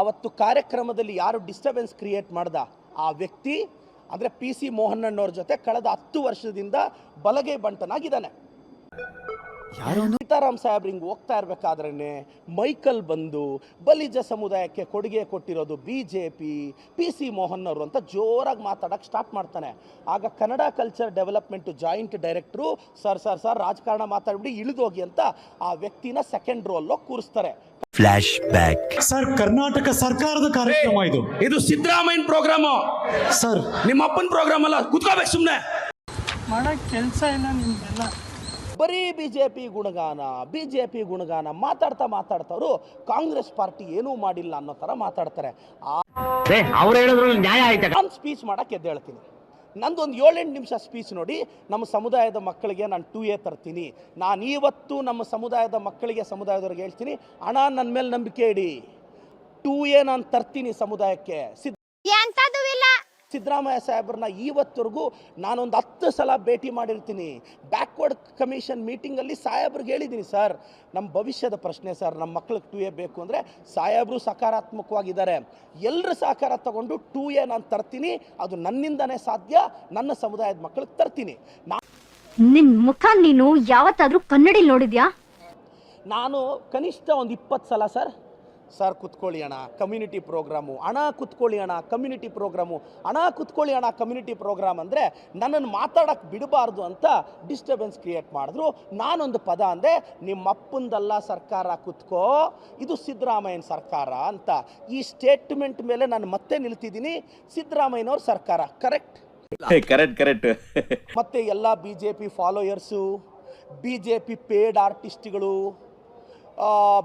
ಅವತ್ತು ಕಾರ್ಯಕ್ರಮದಲ್ಲಿ ಯಾರು ಡಿಸ್ಟರ್ಬೆನ್ಸ್ ಕ್ರಿಯೇಟ್ ಮಾಡ್ದ? ಆ ವ್ಯಕ್ತಿ, ಅಂದರೆ ಪಿ ಸಿ ಮೋಹನ್ನಣ್ಣವ್ರ ಜೊತೆ ಕಳೆದ ಹತ್ತು ವರ್ಷದಿಂದ ಬಲಗೈ ಬಂಟನಾಗಿದ್ದಾನೆ. ಸೀತಾರಾಮ್ ಸಾಹೇಬ್ರು ಹಿಂಗೆ ಹೋಗ್ತಾ ಇರ್ಬೇಕಾದ್ರೇ ಮೈಕಲ್ ಬಂದು ಬಲಿಜ ಸಮುದಾಯಕ್ಕೆ ಕೊಡುಗೆ ಕೊಟ್ಟಿರೋದು B J P P C Mohan ಅವರು ಅಂತ ಜೋರಾಗಿ ಮಾತಾಡೋಕ್ಕೆ ಸ್ಟಾರ್ಟ್ ಮಾಡ್ತಾನೆ. ಆಗ Kannada culture development joint director sir sir sir ರಾಜಕಾರಣ ಮಾತಾಡ್ಬಿಡಿ ಇಳಿದೋಗಿ ಅಂತ ಆ ವ್ಯಕ್ತಿನ ಸೆಕೆಂಡ್ ರೋಲ್ಲೋ ಕೂರಿಸ್ತಾರೆ. ಫ್ಲಾಶ್ ಬ್ಯಾಕ್ ಸರ್ ಕರ್ನಾಟಕ ಸರ್ಕಾರದ ಕಾರ್ಯಕ್ರಮ ಇದು. ಇದು ಸಿದ್ದರಾಮಯ್ಯ ಪ್ರೋಗ್ರಾಮ್ ಸರ್ ನಿಮ್ಮ ಅಪ್ಪನ ಪ್ರೋಗ್ರಾಮ್ ಅಲ್ಲ ಕುತ್ಕೋಬೇಕು ಸುಮ್ಮನೆ ಮಾಡಕ್ ಕೆಲಸ ಇಲ್ಲ ನಿಮ್ದೆಲ್ಲ ಬರೀ ಬಿ ಜೆ ಪಿ ಗುಣಗಾನ ಬಿ ಜೆ ಪಿ ಗುಣಗಾನ ಮಾತಾಡ್ತಾ ಮಾತಾಡ್ತವರು ಕಾಂಗ್ರೆಸ್ ಪಾರ್ಟಿ ಏನೂ ಮಾಡಿಲ್ಲ ಅನ್ನೋ ಥರ ಮಾತಾಡ್ತಾರೆ. ಅವ್ರು ಹೇಳಿದ್ರು ನ್ಯಾಯ ಆಯ್ತಾ? ನಾನು ಸ್ಪೀಚ್ ಮಾಡಕ್ಕೆ ಎದ್ದೇಳ್ತೀನಿ ನಂದೊಂದು ಏಳೆಂಟು ನಿಮಿಷ ಸ್ಪೀಚ್ ನೋಡಿ ನಮ್ಮ ಸಮುದಾಯದ ಮಕ್ಕಳಿಗೆ ನಾನು ಟೂ ಎ ತರ್ತೀನಿ. ನಾನು ಇವತ್ತು ನಮ್ಮ ಸಮುದಾಯದ ಮಕ್ಕಳಿಗೆ ಸಮುದಾಯದವ್ರಿಗೆ ಹೇಳ್ತೀನಿ ಹಣ ನನ್ನ ಮೇಲೆ ನಂಬಿಕೆ ಇಡಿ. ಟೂ ಎ ನಾನು ತರ್ತೀನಿ ಸಮುದಾಯಕ್ಕೆ. ಸಿದ್ಧ ಸಿದ್ದರಾಮಯ್ಯ ಸಾಹೇಬ್ರನ್ನ ಇವತ್ತರೆಗೂ ನಾನೊಂದು ಹತ್ತು ಸಲ ಭೇಟಿ ಮಾಡಿರ್ತೀನಿ. ಬ್ಯಾಕ್ವರ್ಡ್ ಕಮಿಷನ್ ಮೀಟಿಂಗಲ್ಲಿ ಸಾಹೇಬ್ರಿಗೆ ಹೇಳಿದ್ದೀನಿ ಸರ್ ನಮ್ಮ ಭವಿಷ್ಯದ ಪ್ರಶ್ನೆ ಸರ್ ನಮ್ಮ ಮಕ್ಳಿಗೆ ಟು ಎ ಬೇಕು ಅಂದರೆ ಸಾಹೇಬರು ಸಕಾರಾತ್ಮಕವಾಗಿದ್ದಾರೆ. ಎಲ್ಲರೂ ಸಹಕಾರ ತಗೊಂಡು ಟು ಎ ನಾನು ತರ್ತೀನಿ. ಅದು ನನ್ನಿಂದನೇ ಸಾಧ್ಯ. ನನ್ನ ಸಮುದಾಯದ ಮಕ್ಕಳಿಗೆ ತರ್ತೀನಿ. ನಿಮ್ಮ ಮುಖ ನೀನು ಯಾವತ್ತಾದರೂ ಕನ್ನಡಿ ನೋಡಿದ್ಯಾ? ನಾನು ಕನಿಷ್ಠ ಒಂದು ಇಪ್ಪತ್ತು ಸಲ ಸರ್. ಸರ್ ಕುತ್ಕೊಳ್ಳಿ ಅಣ್ಣ ಕಮ್ಯುನಿಟಿ ಪ್ರೋಗ್ರಾಮು ಹಣ ಕುತ್ಕೊಳ್ಳಿ ಅಣ್ಣ ಕಮ್ಯುನಿಟಿ ಪ್ರೋಗ್ರಾಮು ಹಣ ಕುತ್ಕೊಳ್ಳಿ ಅಣ್ಣ ಕಮ್ಯುನಿಟಿ ಪ್ರೋಗ್ರಾಮ್ ಅಂದರೆ ನನ್ನನ್ನು ಮಾತಾಡೋಕ್ಕೆ ಬಿಡಬಾರ್ದು ಅಂತ ಡಿಸ್ಟರ್ಬೆನ್ಸ್ ಕ್ರಿಯೇಟ್ ಮಾಡಿದ್ರು. ನಾನೊಂದು ಪದ ಅಂದೆ ನಿಮ್ಮ ಅಪ್ಪಂದಲ್ಲ ಸರ್ಕಾರ ಕುತ್ಕೋ ಇದು ಸಿದ್ದರಾಮಯ್ಯನ ಸರ್ಕಾರ ಅಂತ. ಈ ಸ್ಟೇಟ್ಮೆಂಟ್ ಮೇಲೆ ನಾನು ಮತ್ತೆ ನಿಲ್ತಿದ್ದೀನಿ. ಸಿದ್ದರಾಮಯ್ಯನವ್ರ ಸರ್ಕಾರ ಕರೆಕ್ಟ್ ಕರೆಕ್ಟ್ ಕರೆಕ್ಟ್ ಮತ್ತೆ ಎಲ್ಲ B J P followers B J P paid ಆರ್ಟಿಸ್ಟ್ಗಳು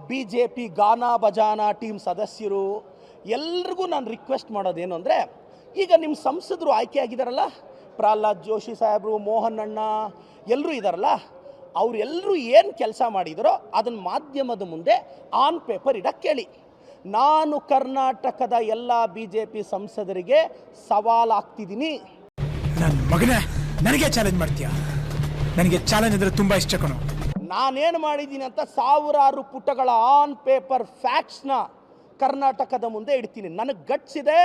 B J P ಗಾನಾ ಬಜಾನಾ ಟೀಮ್ ಸದಸ್ಯರು ಎಲ್ರಿಗೂ ನಾನು ರಿಕ್ವೆಸ್ಟ್ ಮಾಡೋದೇನು ಅಂದರೆ, ಈಗ ನಿಮ್ಮ ಸಂಸದರು ಆಯ್ಕೆ ಆಗಿದ್ದಾರಲ್ಲ ಪ್ರಹ್ಲಾದ್ ಜೋಶಿ ಸಾಹೇಬರು, ಮೋಹನ್ ಅಣ್ಣ ಎಲ್ಲರೂ ಇದ್ದಾರಲ್ಲ ಅವರೆಲ್ಲರೂ ಏನು ಕೆಲಸ ಮಾಡಿದರೋ ಅದನ್ನು ಮಾಧ್ಯಮದ ಮುಂದೆ ಆನ್ ಪೇಪರ್ ಇಡಕ್ಕೆ ಕೇಳಿ ನಾನು ಕರ್ನಾಟಕದ ಎಲ್ಲ ಬಿ ಜೆ ಪಿ ಸಂಸದರಿಗೆ ಸವಾಲಾಗ್ತಿದ್ದೀನಿ ನನ್ನ ಮಗನೇ, ನನಗೆ ಚಾಲೆಂಜ್ ಮಾಡ್ತೀಯಾ? ನನಗೆ ಚಾಲೆಂಜ್ ಅಂದರೆ ತುಂಬ ಇಷ್ಟ ಕಣೋ. ನಾನೇನು ಮಾಡಿದ್ದೀನಿ ಅಂತ ಸಾವಿರಾರು ಪುಟಗಳ ಆನ್ ಪೇಪರ್ ಫ್ಯಾಕ್ಟ್ಸ್ನ ಕರ್ನಾಟಕದ ಮುಂದೆ ಇಡ್ತೀನಿ. ನನಗೆ ಗಟ್ಸ್ ಇದೆ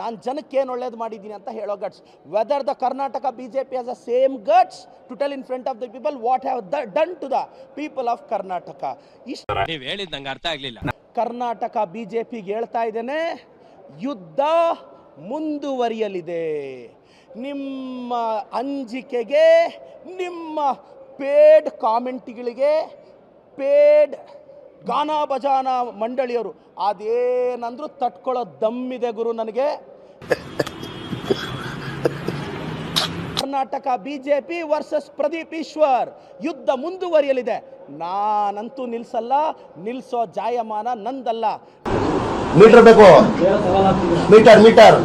ನಾನು ಜನಕ್ಕೆ ಏನು ಒಳ್ಳೇದು ಮಾಡಿದ್ದೀನಿ ಅಂತ ಹೇಳೋ guts whether the Karnataka B J P as a same guts to tell in front of the people what have the done to the people of Karnataka ಇಷ್ಟು ನೀವು ಹೇಳಿದ್ ನಂಗೆ ಅರ್ಥ ಆಗಲಿಲ್ಲ. ಕರ್ನಾಟಕ ಬಿ ಜೆ ಪಿಗೆ ಹೇಳ್ತಾ ಇದ್ದೇನೆ ಯುದ್ಧ ಮುಂದುವರಿಯಲಿದೆ. ನಿಮ್ಮ ಅಂಜಿಕೆಗೆ ನಿಮ್ಮ ಪೇಡ್ ಕಾಮೆಂಟ್ಗಳಿಗೆ ಪೇಡ್ ಗಾನಾ ಬಜಾನ ಮಂಡಳಿಯವರು, ಅದೇನಂದ್ರೂ ತಟ್ಕೊಳ್ಳೋ ದಮ್ಮಿದೆ ಗುರು ನನಗೆ. ಕರ್ನಾಟಕ ಬಿಜೆಪಿ ವರ್ಸಸ್ ಪ್ರದೀಪ್ ಈಶ್ವರ್, ಯುದ್ಧ ಮುಂದುವರಿಯಲಿದೆ. ನಾನಂತೂ ನಿಲ್ಸಲ್ಲ, ನಿಲ್ಸೋ ಜಾಯಮಾನ ನಂದಲ್ಲ. ಮೀಟರ್ ಬೇಕು. Meter meter.